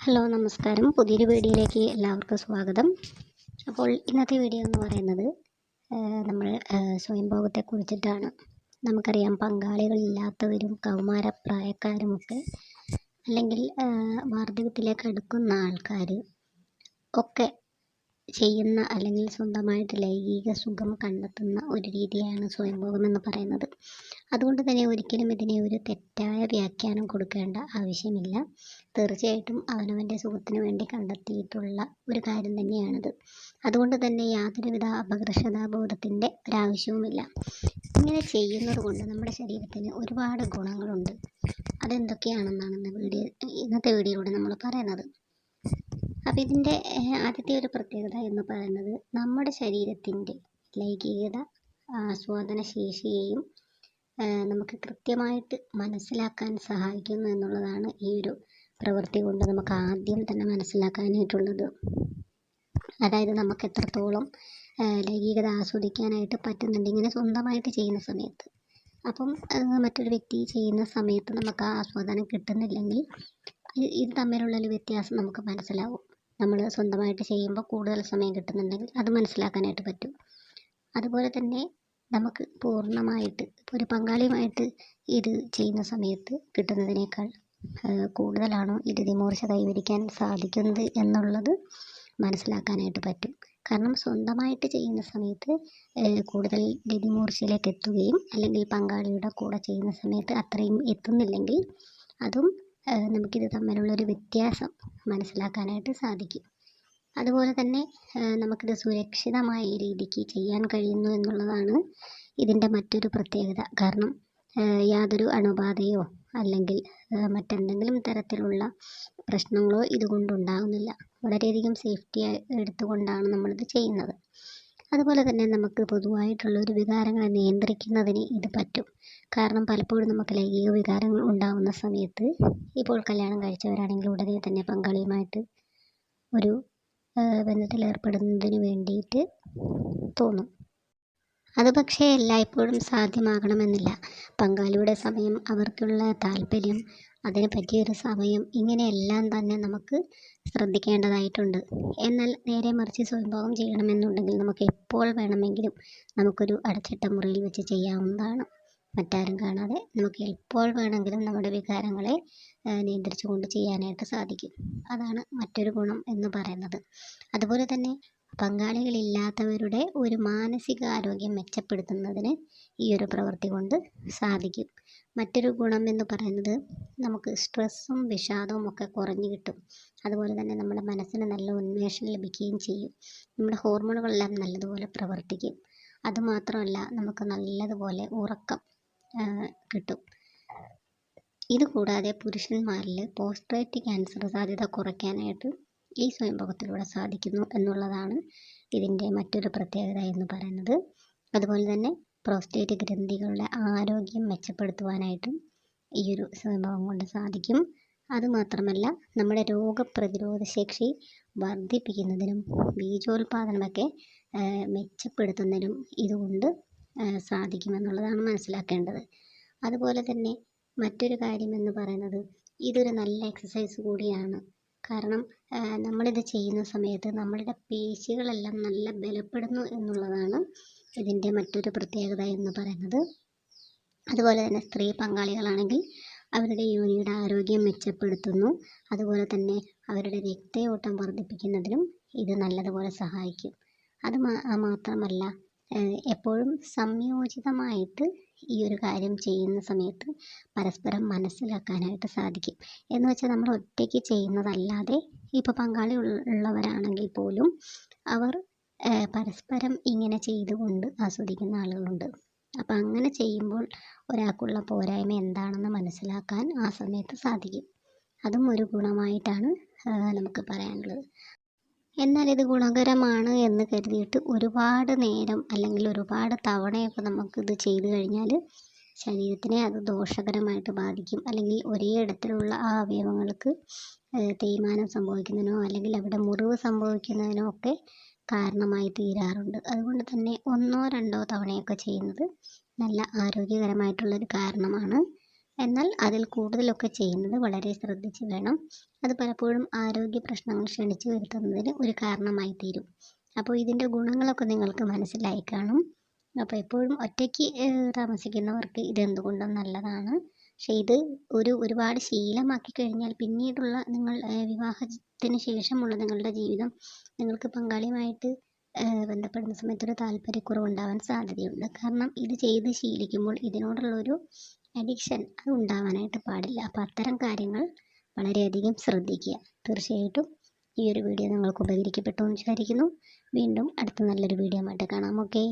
Hello നമസ്കാരം. പുതിയൊരു വീഡിയോയിലേക്ക് എല്ലാവർക്കും സ്വാഗതം. അപ്പോൾ ഇന്നത്തെ വീഡിയോ എന്ന് പറയുന്നത് നമ്മൾ സ്വയംഭോഗത്തെ കുറിച്ചിട്ടാണ്. നമുക്കറിയാം പങ്കാളികളില്ലാത്തവരും കൗമാരപ്രായക്കാരുമൊക്കെ അല്ലെങ്കിൽ വാർദ്ധക്യത്തിലേക്ക് അടുക്കുന്ന ആൾക്കാർ ഒക്കെ ചെയ്യുന്ന അല്ലെങ്കിൽ സ്വന്തമായിട്ട് ലൈംഗിക സുഖം കണ്ടെത്തുന്ന ഒരു രീതിയാണ് സ്വയംഭോഗം എന്ന് പറയുന്നത്. അതുകൊണ്ട് തന്നെ ഒരിക്കലും ഇതിനെ ഒരു തെറ്റായ വ്യാഖ്യാനം കൊടുക്കേണ്ട ആവശ്യമില്ല. തീർച്ചയായിട്ടും അവനവന്റെ സുഖത്തിന് വേണ്ടി കണ്ടെത്തിയിട്ടുള്ള ഒരു കാര്യം തന്നെയാണിത്. അതുകൊണ്ട് തന്നെ യാതൊരുവിധ അപകർഷതാബോധത്തിന്റെ ഒരാവശ്യവുമില്ല. ഇങ്ങനെ ചെയ്യുന്നത് കൊണ്ട് നമ്മുടെ ശരീരത്തിന് ഒരുപാട് ഗുണങ്ങളുണ്ട്. അതെന്തൊക്കെയാണെന്നാണ് ഇന്ന് വീഡിയോ ഇന്നത്തെ വീഡിയോയിലൂടെ നമ്മൾ പറയുന്നത്. അപ്പോൾ ഇതിന്റെ ആദ്യത്തെ ഒരു പ്രത്യേകത എന്ന് പറയുന്നത് നമ്മുടെ ശരീരത്തിന്റെ ലൈംഗികത ആസ്വാദന ശേഷിയെയും നമുക്ക് കൃത്യമായിട്ട് മനസ്സിലാക്കാൻ സഹായിക്കുന്നു എന്നുള്ളതാണ് ഈ ഒരു പ്രവൃത്തി കൊണ്ട് നമുക്ക് ആദ്യം തന്നെ മനസ്സിലാക്കാനായിട്ടുള്ളത്. അതായത് നമുക്ക് എത്രത്തോളം ലൈംഗികത ആസ്വദിക്കാനായിട്ട് പറ്റുന്നുണ്ട് ഇങ്ങനെ സ്വന്തമായിട്ട് ചെയ്യുന്ന സമയത്ത്. അപ്പം മറ്റൊരു വ്യക്തി ചെയ്യുന്ന സമയത്ത് നമുക്ക് ആ ആസ്വാദനം കിട്ടുന്നില്ലെങ്കിൽ ഇത് തമ്മിലുള്ള ഒരു വ്യത്യാസം നമുക്ക് മനസ്സിലാവും. നമ്മൾ സ്വന്തമായിട്ട് ചെയ്യുമ്പോൾ കൂടുതൽ സമയം കിട്ടുന്നുണ്ടെങ്കിൽ അത് മനസ്സിലാക്കാനായിട്ട് പറ്റും. അതുപോലെ തന്നെ നമുക്ക് പൂർണമായിട്ട് ഇപ്പോൾ ഒരു പങ്കാളിയുമായിട്ട് ഇത് ചെയ്യുന്ന സമയത്ത് കിട്ടുന്നതിനേക്കാൾ കൂടുതലാണോ ഇത് വിമോർച്ച കൈവരിക്കാൻ സാധിക്കുന്നത് എന്നുള്ളത് മനസ്സിലാക്കാനായിട്ട് പറ്റും. കാരണം സ്വന്തമായിട്ട് ചെയ്യുന്ന സമയത്ത് കൂടുതൽ ഗതിമൂർച്ചയിലേക്ക് എത്തുകയും അല്ലെങ്കിൽ പങ്കാളിയുടെ കൂടെ ചെയ്യുന്ന സമയത്ത് അത്രയും എത്തുന്നില്ലെങ്കിൽ അതും നമുക്കിത് തമ്മിലുള്ളൊരു വ്യത്യാസം മനസ്സിലാക്കാനായിട്ട് സാധിക്കും. അതുപോലെ തന്നെ നമുക്കിത് സുരക്ഷിതമായ രീതിക്ക് ചെയ്യാൻ കഴിയുന്നു എന്നുള്ളതാണ് ഇതിന്റെ മറ്റൊരു പ്രത്യേകത. കാരണം യാതൊരു അണുബാധയോ അല്ലെങ്കിൽ മറ്റെന്തെങ്കിലും തരത്തിലുള്ള പ്രശ്നങ്ങളോ ഇതുകൊണ്ടുണ്ടാകുന്നില്ല. വളരെയധികം സേഫ്റ്റി എടുത്തുകൊണ്ടാണ് നമ്മളിത് ചെയ്യുന്നത്. അതുപോലെ തന്നെ നമുക്ക് പൊതുവായിട്ടുള്ള ഒരു വികാരങ്ങളെ നിയന്ത്രിക്കുന്നതിന് ഇത് പറ്റും. കാരണം പലപ്പോഴും നമുക്ക് ലൈംഗിക വികാരങ്ങൾ ഉണ്ടാകുന്ന സമയത്ത് ഇപ്പോൾ കല്യാണം കഴിച്ചവരാണെങ്കിൽ ഉടനെ തന്നെ പങ്കാളിയുമായിട്ട് ഒരു ഏർപ്പെടുന്നതിന് വേണ്ടിയിട്ട് തോന്നും. അത് പക്ഷേ എല്ലായ്പ്പോഴും സാധ്യമാകണമെന്നില്ല. പങ്കാളിയുടെ സമയം അവർക്കുള്ള താല്പര്യം അതിന് പറ്റിയൊരു സമയം ഇങ്ങനെയെല്ലാം തന്നെ നമുക്ക് ശ്രദ്ധിക്കേണ്ടതായിട്ടുണ്ട്. എന്നാൽ നേരെ മറിച്ച് സ്വയംഭോഗം ചെയ്യണമെന്നുണ്ടെങ്കിൽ നമുക്ക് എപ്പോൾ വേണമെങ്കിലും നമുക്കൊരു അടച്ചിട്ട മുറിയിൽ വെച്ച് ചെയ്യാവുന്നതാണ്. മറ്റാരും കാണാതെ നമുക്ക് എപ്പോൾ വേണമെങ്കിലും നമ്മുടെ വികാരങ്ങളെ നിയന്ത്രിച്ചുകൊണ്ട് ചെയ്യാനായിട്ട് സാധിക്കും. അതാണ് മറ്റൊരു ഗുണം എന്ന് പറയുന്നത്. അതുപോലെ തന്നെ പങ്കാളികളില്ലാത്തവരുടെ ഒരു മാനസികാരോഗ്യം മെച്ചപ്പെടുത്തുന്നതിന് ഈ ഒരു പ്രവൃത്തി കൊണ്ട് സാധിക്കും. മറ്റൊരു ഗുണം എന്ന് പറയുന്നത് നമുക്ക് സ്ട്രെസ്സും വിഷാദവും ഒക്കെ കുറഞ്ഞു കിട്ടും. അതുപോലെ തന്നെ നമ്മുടെ മനസ്സിന് നല്ല ഉന്മേഷം ലഭിക്കുകയും ചെയ്യും. നമ്മുടെ ഹോർമോണുകളെല്ലാം നല്ലതുപോലെ പ്രവർത്തിക്കും. അതുമാത്രമല്ല നമുക്ക് നല്ലതുപോലെ ഉറക്കം കിട്ടും. ഇത് കൂടാതെ പുരുഷന്മാരിൽ പോസ്ട്രേറ്റ് ക്യാൻസർ സാധ്യത കുറയ്ക്കാനായിട്ട് ഈ സ്വയംഭോഗത്തിലൂടെ സാധിക്കുന്നു എന്നുള്ളതാണ് ഇതിന്റെ മറ്റൊരു പ്രത്യേകത എന്ന് പറയുന്നത്. അതുപോലെ തന്നെ പ്രോസ്റ്റേറ്റ് ഗ്രന്ഥികളുടെ ആരോഗ്യം മെച്ചപ്പെടുത്തുവാനായിട്ടും ഈ ഒരു സ്വയംഭോഗം കൊണ്ട് സാധിക്കും. അതുമാത്രമല്ല നമ്മുടെ രോഗപ്രതിരോധ ശേഷി വർദ്ധിപ്പിക്കുന്നതിനും ബീജോൽപാദനമൊക്കെ ആ, മെച്ചപ്പെടുത്തുന്നതിനും ഇതുകൊണ്ട് സാധിക്കുമെന്നുള്ളതാണ് മനസ്സിലാക്കേണ്ടത്. അതുപോലെ തന്നെ മറ്റൊരു കാര്യം എന്ന് പറയുന്നത് ഇതൊരു നല്ല എക്സസൈസ് കൂടിയാണ്. കാരണം നമ്മളിത് ചെയ്യുന്ന സമയത്ത് നമ്മളുടെ പേശികളെല്ലാം നല്ല ബലപ്പെടുന്നു എന്നുള്ളതാണ് ഇതിന്റെ മറ്റൊരു പ്രത്യേകത എന്ന് പറയുന്നത്. അതുപോലെ തന്നെ സ്ത്രീ പങ്കാളികളാണെങ്കിൽ അവരുടെ യോനിയുടെ ആരോഗ്യം മെച്ചപ്പെടുത്തുന്നു. അതുപോലെ തന്നെ അവരുടെ രക്തയോട്ടം വർദ്ധിപ്പിക്കുന്നതിനും ഇത് നല്ലതുപോലെ സഹായിക്കും. അത് മാത്രമല്ല എപ്പോഴും സംയോജിതമായിട്ട് ഈ ഒരു കാര്യം ചെയ്യുന്ന സമയത്ത് പരസ്പരം മനസ്സിലാക്കാനായിട്ട് സാധിക്കും. എന്ന് വെച്ചാൽ നമ്മൾ ഒറ്റയ്ക്ക് ചെയ്യുന്നതല്ലാതെ ഇപ്പോൾ പങ്കാളി ഉള്ളവരാണെങ്കിൽ പോലും അവർ പരസ്പരം ഇങ്ങനെ ചെയ്തുകൊണ്ട് ആസ്വദിക്കുന്ന ആളുകളുണ്ട്. അപ്പം അങ്ങനെ ചെയ്യുമ്പോൾ ഒരാൾക്കുള്ള പോരായ്മ എന്താണെന്ന് മനസ്സിലാക്കാൻ ആ സമയത്ത് സാധിക്കും. അതും ഒരു ഗുണമായിട്ടാണ് നമുക്ക് പറയാനുള്ളത്. എന്നാൽ ഇത് ഗുണകരമാണ് എന്ന് കരുതിയിട്ട് ഒരുപാട് നേരം അല്ലെങ്കിൽ ഒരുപാട് തവണയൊക്കെ നമുക്കിത് ചെയ്തു കഴിഞ്ഞാൽ ശരീരത്തിനെ അത് ദോഷകരമായിട്ട് ബാധിക്കും. അല്ലെങ്കിൽ ഒരേ ഇടത്തിലുള്ള ആ അവയവങ്ങൾക്ക് തേയ്മാനം സംഭവിക്കുന്നതിനോ അല്ലെങ്കിൽ അവിടെ മുറിവ് സംഭവിക്കുന്നതിനോ ഒക്കെ കാരണമായി തീരാറുണ്ട്. അതുകൊണ്ട് തന്നെ ഒന്നോ രണ്ടോ തവണയൊക്കെ ചെയ്യുന്നത് നല്ല ആരോഗ്യകരമായിട്ടുള്ളൊരു കാരണമാണ്. എന്നാൽ അതിൽ കൂടുതലൊക്കെ ചെയ്യുന്നത് വളരെ ശ്രദ്ധിച്ച് വേണം. അത് പലപ്പോഴും ആരോഗ്യ പ്രശ്നങ്ങൾ ക്ഷണിച്ചു വരുത്തുന്നതിന് ഒരു കാരണമായി തീരും. അപ്പോൾ ഇതിന്റെ ഗുണങ്ങളൊക്കെ നിങ്ങൾക്ക് മനസ്സിലായി കാണും. അപ്പോൾ എപ്പോഴും ഒറ്റയ്ക്ക് താമസിക്കുന്നവർക്ക് ഇതെന്തുകൊണ്ടും നല്ലതാണ്. പക്ഷേ ഇത് ഒരു ഒരുപാട് ശീലമാക്കി കഴിഞ്ഞാൽ പിന്നീടുള്ള നിങ്ങൾ വിവാഹത്തിന് ശേഷമുള്ള നിങ്ങളുടെ ജീവിതം നിങ്ങൾക്ക് പങ്കാളിയുമായിട്ട് ബന്ധപ്പെടുന്ന സമയത്ത് ഒരു താല്പര്യക്കുറവുണ്ടാവാൻ സാധ്യതയുണ്ട്. കാരണം ഇത് ചെയ്ത് ശീലിക്കുമ്പോൾ ഇതിനോടുള്ളൊരു അഡിക്ഷൻ അത് ഉണ്ടാവാനായിട്ട് പാടില്ല. അപ്പോൾ അത്തരം കാര്യങ്ങൾ വളരെയധികം ശ്രദ്ധിക്കുക. തീർച്ചയായിട്ടും ഈ ഒരു വീഡിയോ നിങ്ങൾക്ക് ഉപകരിക്കപ്പെട്ടു എന്ന് വിചാരിക്കുന്നു. വീണ്ടും അടുത്ത നല്ലൊരു വീഡിയോ ആയിട്ട് കാണാം. ഓക്കെ